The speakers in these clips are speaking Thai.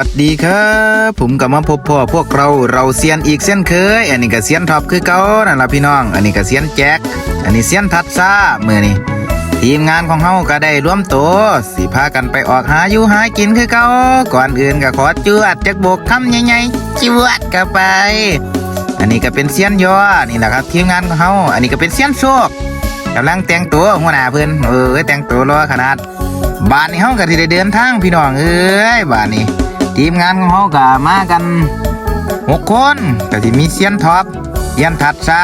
สวัสดีครับผมกลับมาพบพ่อพวกเราเราเซียนอีกเส้นเคย อันนี้ก็เซียนท็อปคือเก่านั่นละพี่น้อง อันนี้ก็เซียนแจ็คอันนี้เซียนทัดซ่ามือนี่ทีมงานของเฮาก็ได้ร่วมตัวสิพากันไปออกหาอยู่หากินคือเก่าก่อนอื่นก็ขอจวดจักโบกคำใหญ่ๆจวดกันไป อันนี้ก็เป็นเซียนยอนี่แหละครับ ทีมงานของเฮาอันนี้ก็เป็นเซียนโชคกำลังแต่งตัวหัวหน้าเพิ่อนเออแต่งตัวรอขนาดบ้านนี้เฮาก็สิได้เดินทางพี่น้องเอ้ยบ้านนี้ ทีมงานของเฮาก็มากันหกคนก็สิมีเซียนท็อปเซียนทัดซา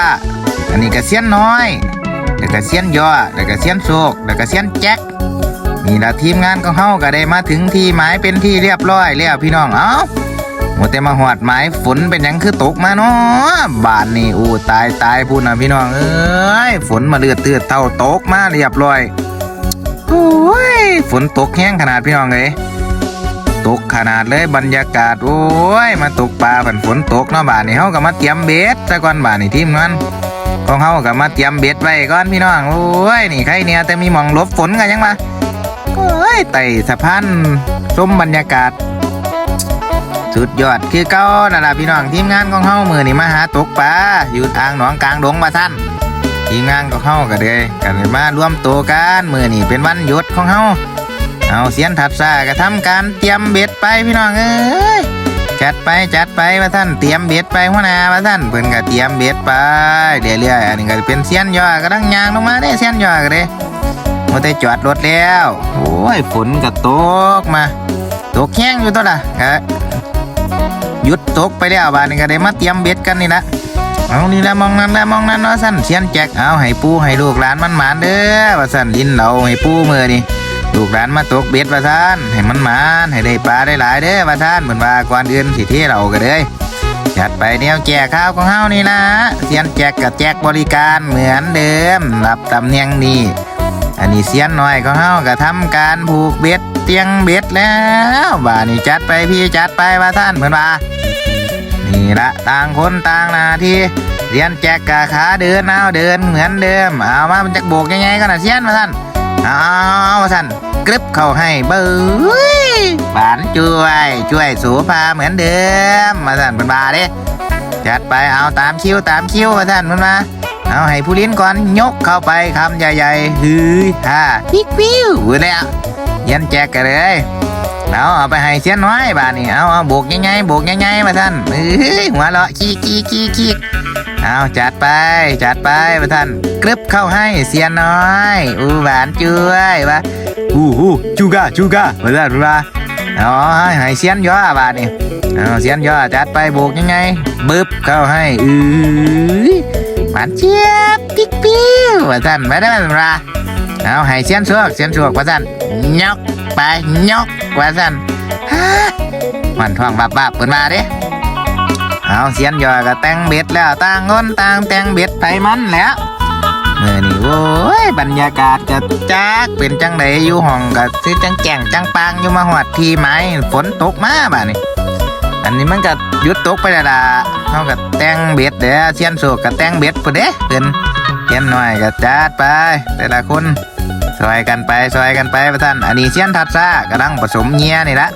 อันนี้ก็เซียนน้อยแล้วก็เซียนยอแล้วก็เซียนโศกแล้วก็เซียนแจ็คนี่ละทีมงานของเฮาก็ได้มาถึงที่หมายเป็นที่เรียบร้อยแล้วพี่น้องเอ้าหมดแต่มาหอดหมายฝนเป็นยังคือตกมาเนาะบานนี่อู้ตายตายพูดนะพี่น้องเอ้ยฝนมาเลือดเตือดเท่าตกมาเรียบร้อยโอ้ยฝนตกแห้งขนาดพี่น้องเลย ตกขนาดเลยบรรยากาศโอ้ยมาตกปลาฝนฝนตกเนาะบ้านนี้เฮาก็มาเตรียมเบ็ดซะก่อนบ้านนี้ทีมงานของเฮาก็มาเตรียมเบ็ดไว้ก่อนพี่น้องโอ้ยนี่ใครเนี่ยแต่มีหมองลบฝนกันยังมาโอ้ยไต่สะพานชมบรรยากาศ สุดยอดคือเก้านั่นล่ะพี่น้องทีมงานของเฮามือนี่มาหาตกปลาอยู่ทางหนองกลางดงมาท่านทีมงานของเฮาก็เลยกันมารวมตัวกันมือนี่เป็นวันหยุดของเฮา เอาเสียนถัดซาก็ทำการเตรียมเบ็ดไปพี่น้องเอ้ยจัดไปจัดไปว่าท่านเตรียมเบ็ดไปหัวหน้าว่าท่านเพิ่นก็เตรียมเบ็ดไปเรื่อยๆอันนี้ก็เป็นเสียนยอก็ตั้งยางลงมาเด้เสียนยอก็เด้มาแต่จอดรถแล้วโอ้ยฝนก็ตกมาตกแห้งอยู่ตัวละก็หยุดตกไปแล้วบาดนี้ก็ได้มาเตรียมเบ็ดกันนี่ละเอานี่ละมองนั่นละมองนั่นเนาะสั่นเสียนแจกเอาให้ปูให้ลูกหลานมันหมานเด้อว่าสั่นลินเราให้ปูมือนี่ ลูกหลานมาตกเบ็ดว่าท่าน ให้มันมานให้ได้ปลาได้หลายเด้อว่าท่านเหมือนว่าก่อนอื่นสิที่เราก็เลยจัดไปแนวแจกข้าวของเฮานี่นะเสียนแจกกับแจกบริการเหมือนเดิมรับตำเนียงนี่อันนี้เสียนหน้อยของเฮาก็ทำการผูกเบ็ดเตียงเบ็ดแล้วบ่านี่จัดไปพี่จัดไปว่าท่านเหมือนว่านี่ละต่างคนต่างนาที่เรียนแจกกะขาเดินเอาเดินเหมือนเดิมเอามามันจะโบกยังไงกันนะเซียนมาท่าน เอามาท่านกรึบเข้าให้เบ้ยบานช่วย ช่วยสูพาเหมือนเดิมมาท่านเป็นบาเด้จัดไปเอาตามคิวตามคิวมาท่านมันมาเอาให้ผู้ลิ้นก่อนยกเข้าไปคำใหญ่ๆฮือฮ่าปิ๊กปิ้วเนี่ยเรียนแจกกันเลยเอาเอาไปให้เสียนน้อยบาดนี่เอาเอาโบกยังไงโบกยังไงมาท่านเอ้ยหัวเราะขี้ขี้ขี้ขี้ เอาจัดไป จัดไปมาท่านกรึบเข้าให้เสียนน้อย อูหวานจ้วยวะอู้หูจูกาจูกามาท่านมาเอาให้ให้เสียนย่อบาดนี่เอาเสียนย่อจัดไปโบกยังไงบึบเข้าให้อือหวานเจี๊ยบปิ๊กปิ้วมาท่านมาได้ไหมมาเอาให้เสียนสวกเสียนสวกมาท่านยกไปยกว่านฮ่ามันท้องบับบับเปิดมาด้ เอาเสียนยอก็แต่งเบ็ดแล้วต่างคนต่างแต่งเบ็ดไปมันแล้วเมื่อนี่โอ้ยบรรยากาศก็จักเป็นจังไดอยู่ห้องก็คือจังแก่งจังปางอยู่มาหอดทีไม้ฝนตกมาบ่านี่อันนี้มันก็ยุดตกไปแล้วล่ะเขาก็แต่งเบ็ดเด้อเสียนโศกก็แต่งเบ็ดพุ่นเด้เพิ่นเสียนหน้อยก็จัดไป แต่ละคนซอยกันไปซอยกันไปพระท่านอันนี้เซียนทัดซ่ากำลังผสมเงี้ยนี่ละ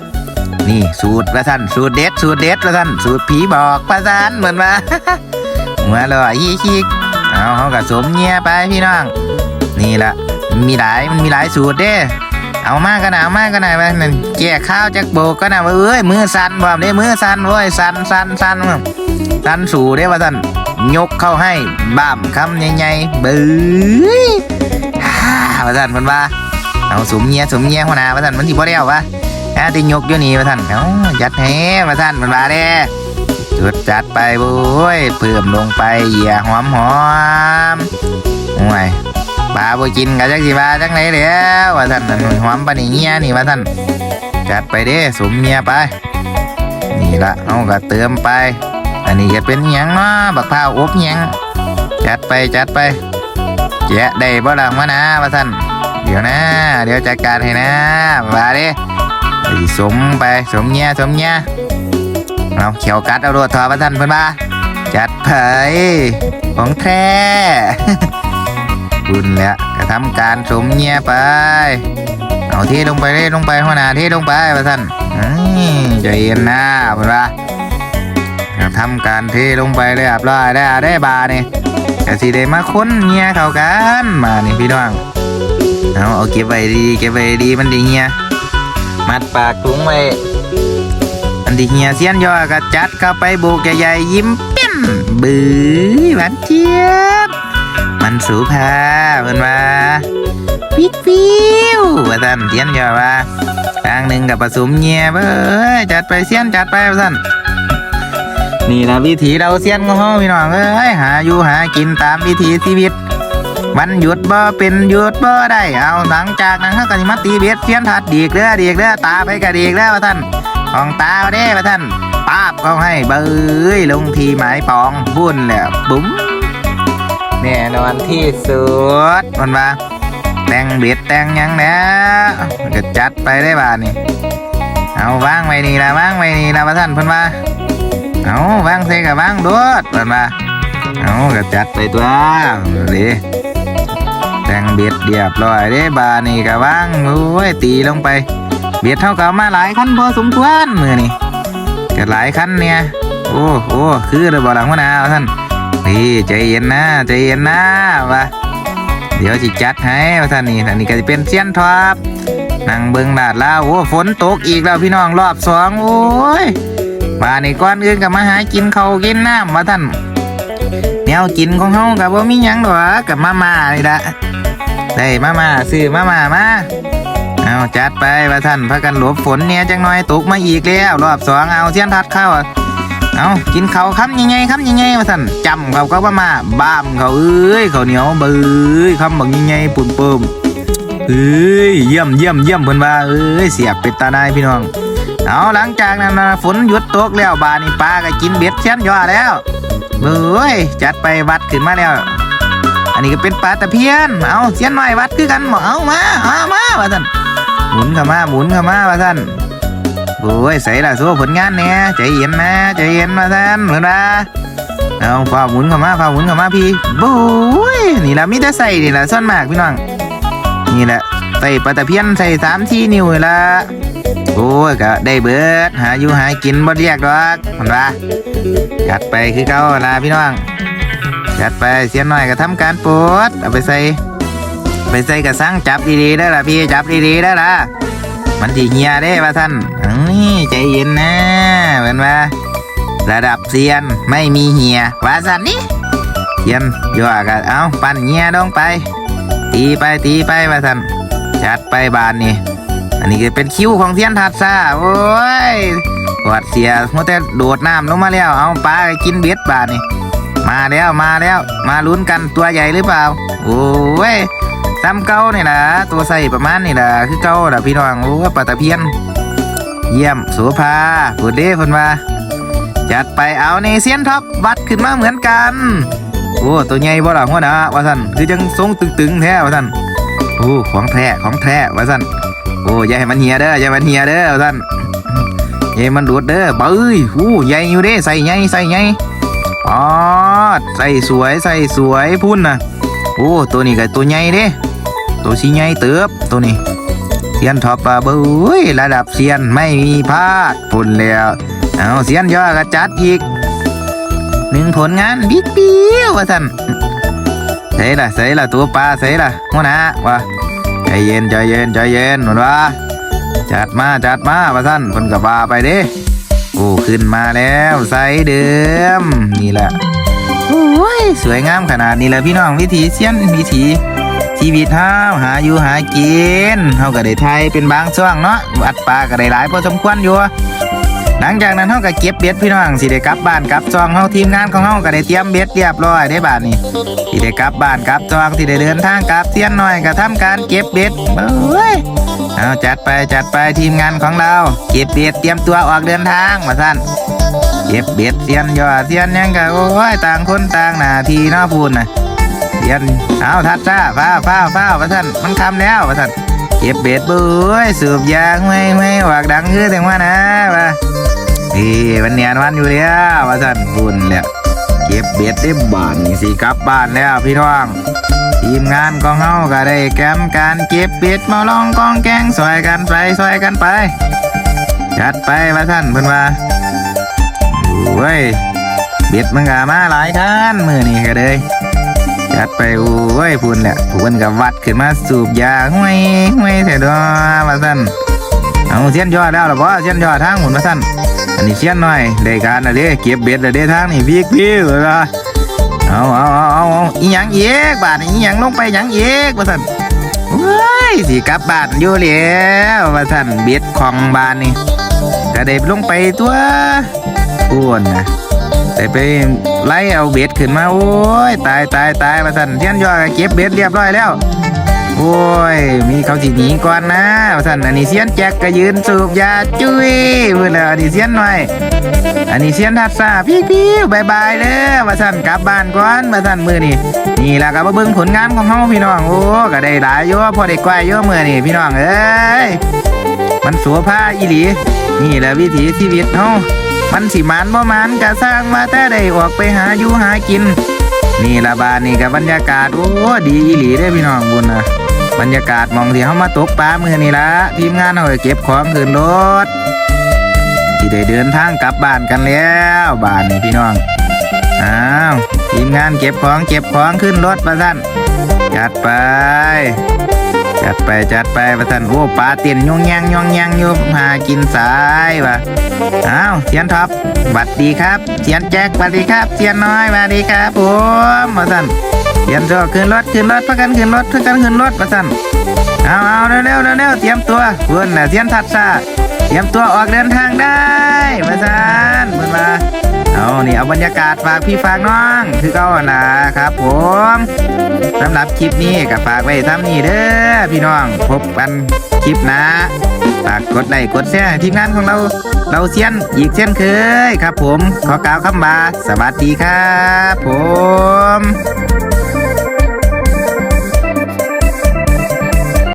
นี่สูตรพระท่านสูตรเด็ดสูตรเด็ดพระท่านสูตรผีบอกพระท่านเหมือนว่าหัวเราะยี่คิกเอาเขากับสมเงียไปพี่น้อง นี่ละมีหลายมันมีหลายสูตรเด้ เอามากกันนะเอามากกันนะไปนั่นแก่ข้าวจากโบกกันนะว่าเอ้ยมือสั่นบ่เด้มือสั่นเว้ยสั่นสั่นสั่นสั่นสู่เด้ว่าท่านยกเข้าให้บ้ามคำใหญ่ๆบื้อฮ่าว่าท่านเพิ่นว่าเอาสมเงียสมเงียหัวหน้าว่าท่านมันสิบ่ได้เอาวะ ฮะที่ยกอยู่นี่ว่าท่านเอ้าจัดแฮว่าท่านเพิ่นว่าเด้จุดจัดไปโว้ยเพิ่มลงไปเหยียหอมหอมโอ้ยปลาบ่กินก็จักสิว่าจังไดแล้วว่าท่านนั่นหอมปานนี้เงียนี่ว่าท่านจัดไปเด้สมเงียไป นี่ละเอาก็เติมไป อันนี้จะเป็นหยังเนาะบักพร้าวอบหยังจัดไปจัดไปแยะได้บ่หล่ะมานะว่าท่านเดี๋ยวนะ เดี๋ยวจัดการให้นะมาดิไอ้ สมไปสมเงี้ยสมเงี้ยเอาเขียวกัดเอารวดทอว่าท่านเพิ่อนมาจัดเผยของแท้บุญแล้วก็ทำการสมเงี้ยไป เอาเทลงไปเลยลงไปหัวหน้าเทลงไปว่าท่านใจเย็นนะเพื่อนว่าทำการเทลงไปเลยอับร้อยได้ได้บาเนี่ยกะสิได้มาค้นเงี้ยเข้ากันมานี่พี่น้องเอาเอาเก็บไว้ดีเก็บไว้ดีมันดีเงี้ย มัดปากถุงไว้ อันดีเฮียเสียนย่อก็จัดเข้าไปโบกใหญ่ๆยิ้มเปี้ยนบื้อหวานเจี๊ยบ มันสูพาเพิ่นว่าวิกวิวว่าท่านเสียนย่อว่าทางหนึ่งกับผสมเงียบเอ้ยจัดไปเสียนจัดไปว่าท่านนี่ละวิถีเราเสียนของเฮาพี่น้องเอ้ยหาอยู่หากินตามวิถีชีวิต วันหยุดบ่เป็นหยุดบ่ได้เอาหลังจากนั้นเขาก็สิมาตีเบ็ดเสียนทัดดีกเด้อดีกเด้อตาไปกะดีกเด้อว่าท่านของตาเด้ว่าท่านปาบเขาให้เบ้ยลงทีหมายปองบุ่นแล้วบุ๋มแน่นอนที่สุดมันว่าแต่งเบ็ดแต่งยังนะก็จัดไปได้บ้านี่เอาวางไว้นี่ละวางไว้นี่ละพระท่านเพิ่นว่าเอาวางใส่กับวางโดดเพิ่นว่าเอาก็จัดไปตัวด้ แต่งเบ็ดเรียบร้อยเด้บานี่ก็วางโอ้ยตีลงไป เบ็ดเท่ากับมาหลายคันพอสมควรมือนี่ก็หลายคันเนี่ยโอ้โอ้คือระบอกหลังหัวหน้าท่านนี่ใจเย็นนะใจเย็นนะวะเดี๋ยวจิจัดให้ท่านนี่ท่านนี่ก็จะเป็นเซียนทอปนั่งเบิงลาดแล้วโอ้ฝนตกอีกแล้วพี่น้องรอบสองโอ้ยบ้านนี่ก้อนอื่นกับมาหากินเขากินน้ำมาท่านแนวกินของเฮากับว่ามีหยังดอกับมาม่านี่ละ ได้มามาซื้อมามามาเอาจัดไปว่าท่านพากันหลบฝนเนี่ยจังน้อยตกมาอีกแล้วรอบสองเอาเซียนทัดเข้าเอากินเขาวคำยังไงคำยังไงมาสั่นจำเขาก็ว่ามาบ้ามเขาเอ้ยเขาเหนียวเบื้ยคำบักยังไงปุ่นเปิมเอ้ยเยี่ยมเยี่ยมเยี่ยมเพิ่นว่าเอ้ยเสียบเป็ดตาได้พี่น้องเอาหลังจากนั้นฝนหยุดตกแล้วบานี่ปลาก็กินเบ็ดเช่นยอแล้วเบ้ยจัดไปวัดขึ้นมาแล้ว อันนี้ก็เป็นปลาตะเพียน เอาเสียนหน่อยวัดคือกันบ่เอามาเอามาว่าสั่นหมุนเข้ามาหมุนเข้ามาว่าสั่นโอ้ยใส่ละสู้ผลงานเนี่ยใจเย็นนะใจเย็นมาท่านเหมือนว่าเอาฝ่าหมุนเข้ามาฝ่าหมุนเข้ามาพี่บุ้ยนี่ละมิแต่ใส่นี่ละส่วนมากพี่น้องนี่แหละใส่ปลาตะเพียนใส่สามที่นิ้วละโอ้ยก็ได้เบิดหาอยู่หากินบ่เรียกดอกเหมือนว่าจัดไปคือเก่าละพี่น้อง จัดไปเสียหน่อยก็ทำการปวดเอาไปใส่ ไปใส่กระสังจับดีๆได้ละพี่จับดีๆได้ละมันที่เฮียได้ว่าท่านนี่ใจเย็นนะเหมือนว่า ระดับเซียนไม่มีเฮียว่าสันนี่เซียนย่อกันเอาปั่นเฮียลงไป ตีไปตีไปว่าท่านจัดไปบานนี่อันนี้ก็เป็นคิวของเซียนทัดซาโอ้ยหวัดเสียเมัวแต่โดดน้ำลงมาแล้วเอาปลาไปกินเบ็ดบานนี่ มาแล้วมาแล้ว มาลุ้นกันตัวใหญ่หรือเปล่า โอ้ยซ้ำเก้านี่นะตัวใส่ประมาณนี่นะคือเก้าละพี่น้องโอ้ปลาตะเพียน เยี่ยมโสภาพูดด้เพิ่นว่าจัดไปเอาในเซียนท็อปวัดขึ้นมาเหมือนกัน โอ้ตัวใหญ่บ่ล่ะหัวหน้าว่าซั่นคือจังทรงตึงๆแท้ว่าซั่นโอ้ของแท้ของแท้ว่าซั่นโอ้ยาให้มันเหียเด้ออย่าให้มันเหียเด้อว่าซั่นยาให้มันดูดเด้อเบ้ยโอ้ใหญ่อยู่เด้ใส่ใหญ่ใส่ใหญ่ อ๋อใส่สวยใส่สวยพุ่นน่ะโอ้ตัวนี้ก็ตัวใหญ่เด้ตัวสีใหญ่เติบตัวนี้เซียนท็อปปะเบ้ยระดับเซียนไม่มีพลาดพุ่นแล้วเอาเซียนย่อก็จัดอีกหนึ่งผลงานบิ๊กปิ้วว่าท่านใส่ละใส่ละตัวปลาใส่ละหัวหน้าว่าใจเย็นใจเย็นใจเย็นหนุนว่าจัดมาจัดมาว่าท่านคนกับปลาไปเด้ โอ้ ขึ้นมาแล้วใส่เดิม นี่แหละโอ้ยสวยงามขนาดนี้เลยพี่น้องวิถีเซียนวิถีชีวิตเฮาหาอยู่หากินเฮาก็ได้ไทยเป็นบางช่วงเนาะอัดปลาก็ได้หลายพอสมควรอยู่ หลังจากนั้นเฮาก็เก็บเบ็ดพี่น้องสิได้กลับบ้านกลับจองเฮาทีมงานของเฮาก็ได้เตรียมเบ็ดเรียบร้อยได้บาดนี้สิได้กลับบ้านกลับจองสิได้เดินทางกลับเซียนหน่อยก็ทำการเก็บเบ็ดเอ้ยเอาจัดไปจัดไปทีมงานของเราเก็บเบ็ดเตรียมตัวออกเดินทางมาท่านเก็บเบ็ดเสียนยอดเสียนยังกะโอ้ยต่างคนต่างหน้าที่เนาพูนน่ะเสียนเอาทัดซ่าฟ้าฟ้าฟ้าว่าท่านมันคำแล้วว่าท่านเก็บเบ็ดบุ้ยสูบยางไม่ไม่หวากดังคือถึงว่านะว่า พี่วันเนียนวันอยู่แล้วว่าท่านพูนแล้วเก็บเบ็ดได้บ้านนี่สิกลับบ้านแล้วพี่น้องทีมงานของเฮาก็ได้แกมการเก็บเบ็ดมาลองกองแกงซอยกันไปซอยกันไปจัดไปว่าท่านเพิ่นว่าโอ้ยเบ็ดมันก็มาหลายท่านมือนี่ก็เลยจัดไปโอ้ยพุ่นแหละพุ่นกับวัดขึ้นมาสูบยาห้วยห้วยเถอะดอว่าท่านเอาเสียนยอดแล้วหรอบ่เสียนยอดทางหมุนว่าท่าน อันนี้เสียนหน่อยได้การละเด้เก็บเบ็ดละเด้ทางนี่พีกพิวเลยว่าเอาเอาเอาเอาอีหยังเอกบาทอีหยังลงไปหยังเอกว่าท่านเฮ้ยสิกลับบ้านอยู่แล้วว่าท่านเบ็ดของบ้านนี่ก็ได้ลงไปตัวอ้วนนะได้ไปไล่เอาเบ็ดขึ้นมาโอ้ยตายตายตายว่าท่นเทียนยอดเก็บเบ็ดเรียบร้อยแล้ว มีเขาสิหนีก่อนนะว่าท่านอันนี้เสียนแจ็คก็ยืนสูบยาจุ้ยเพื่อนแล้วอันนี้เสียนหน่อย อันนี้เสียนทัดซาพี่พี่บายบายเด้อว่าท่านกลับบ้านก่อนว่าท่านมือนี่นี่แหละก็มาเบิ่งผลงานของเฮาพี่น้องโอ้ก็ได้หลายอยู่พอได้กวายอยู่มือนี่พี่น้องเอ้ยมันสัวผ้าอีหลีนี่แหละวิถีชีวิตเฮามันสิมานบ่มานก็สร้างมาแต่ได้ออกไปหาอยู่หากินนี่ละบานนี่กับบรรยากาศโอ้ดีอีหลีเด้พี่น้องบุญนะ บรรยากาศมองที่เฮามาตกปลามือนี่ละทีมงานเฮาเก็บของขึ้นรถที่ได้เดินทางกลับบ้านกันแล้วบ้านนี่พี่น้องอ้าวทีมงานเก็บของเก็บของขึ้นรถประท่านจัดไปจัดไปจัดไปประท่านโอ้ปลาเตียนยองยังยองยังยู่หากินสายวะอ้าวเสียนท็อปบัดดีครับเสียนแจ็คบัดดีครับเสียนน้อยบัดดีครับผมประท่าน เสียนจอขึ้นรถขึ้นรถพักกันขึ้นรถพักกันขึ้นรถประท่นเอาเอาเร็วเร็วเร็วเตรียมตัวเพื่อนน่ะเสียนทัดซาเตรียมตัวออกเดินทางได้มาซานเหมือนมาเอานี่เอาบรรยากาศฝากพี่ฝากน้อง คือเก่านะครับผมสำหรับคลิปนี้ก็ฝากไว้ทำนี่เด้อพี่น้องพบกันคลิปหนะฝากกดไลค์กดแชร์ทีมงานของเราเราเซียนอีกเช่นเคยครับผม ขอกล่าวคำบาสวัสดีครับผม